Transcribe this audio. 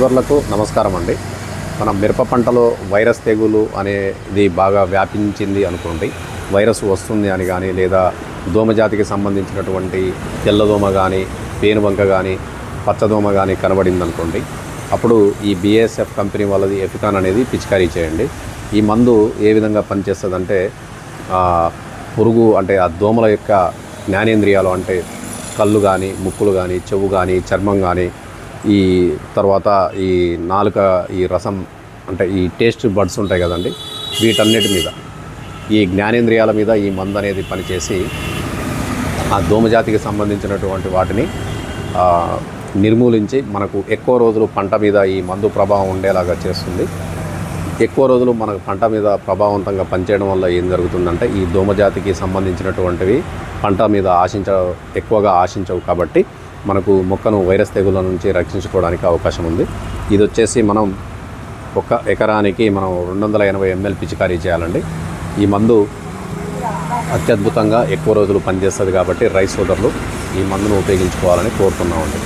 సోదరులకు నమస్కారం అండి. మన మిరప పంటలో వైరస్ తెగులు అనేది బాగా వ్యాపించింది అనుకోండి వైరస్ వస్తుంది అని కానీ లేదా దోమజాతికి సంబంధించినటువంటి తెల్లదోమ కానీ పేనుబంక కానీ పచ్చదోమ కానీ కనబడింది అనుకోండి అప్పుడు ఈ బిఎస్ఎఫ్ కంపెనీ వాళ్ళది ఎఫికాన్ అనేది పిచికారీ చేయండి. ఈ మందు ఏ విధంగా పనిచేస్తుందంటే పురుగు అంటే ఆ దోమల యొక్క జ్ఞానేంద్రియాలు అంటే కళ్ళు కానీ ముక్కులు కానీ చెవు కానీ చర్మం కానీ ఈ తర్వాత ఈ నాలుక ఈ రసం అంటే ఈ టేస్ట్ బడ్స్ ఉంటాయి కదండి వీటన్నిటి మీద ఈ జ్ఞానేంద్రియాల మీద ఈ మందు అనేది పనిచేసి ఆ దోమజాతికి సంబంధించినటువంటి వాటిని నిర్మూలించి మనకు ఎక్కువ రోజులు పంట మీద ఈ మందు ప్రభావం ఉండేలాగా చేస్తుంది. ఎక్కువ రోజులు మనకు పంట మీద ప్రభావవంతంగా పనిచేయడం వల్ల ఏం జరుగుతుందంటే ఈ దోమజాతికి సంబంధించినటువంటివి పంట మీద ఆశించ ఎక్కువగా ఆశించవు కాబట్టి మనకు మొక్కను వైరస్ తెగుల నుంచి రక్షించుకోవడానికి అవకాశం ఉంది. ఇది వచ్చేసి మనం ఒక ఎకరానికి మనం రెండు వందల ఎనభై ఎంఎల్ పిచికారీ చేయాలండి. ఈ మందు అత్యద్భుతంగా ఎక్కువ రోజులు పనిచేస్తుంది కాబట్టి రైస్ సోదరులు ఈ మందును ఉపయోగించుకోవాలని కోరుతున్నామండి.